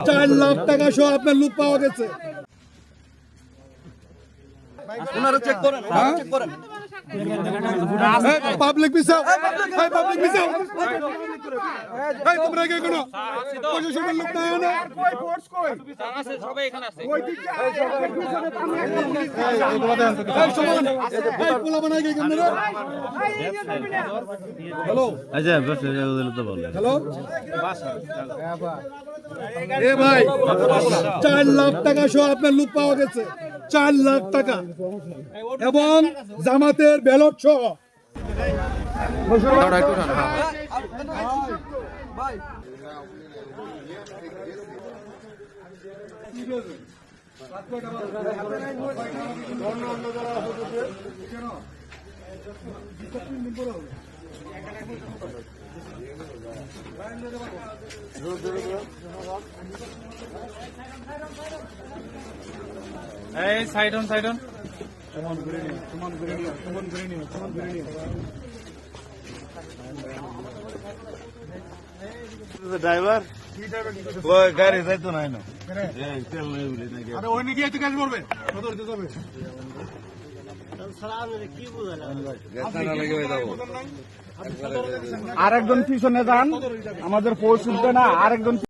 চার লাখ টাকা সহ আপনার লুট পাওয়া গেছে। ওনারা চেক করেন চেক করেন। পাবলিক মিসাও পাবলিক মিসাও এই তোমরা কে কোনো প্রশাসনের লোক নাই না এই সমান এই পোলা বানাই কে কেমনে হ্যালো আচ্ছা বস ওদের তো বল হ্যালো? এ ভাই, চার লাখ টাকা সহ আপনার লুট পাওয়া গেছে। চার লাখ টাকা। এবং জামাতের ব্যালট সহ। এই side on side on driver ওই গাড়ি যাইতো নাই না এই তেল নাই বলে নাকি আরে ওই নাকি একটু কাজ করবে। কত যাবে গাছটা লাগে যাব আরেকজন পিছনে যান আমাদের ফোর্স উঠবে না আরেকজন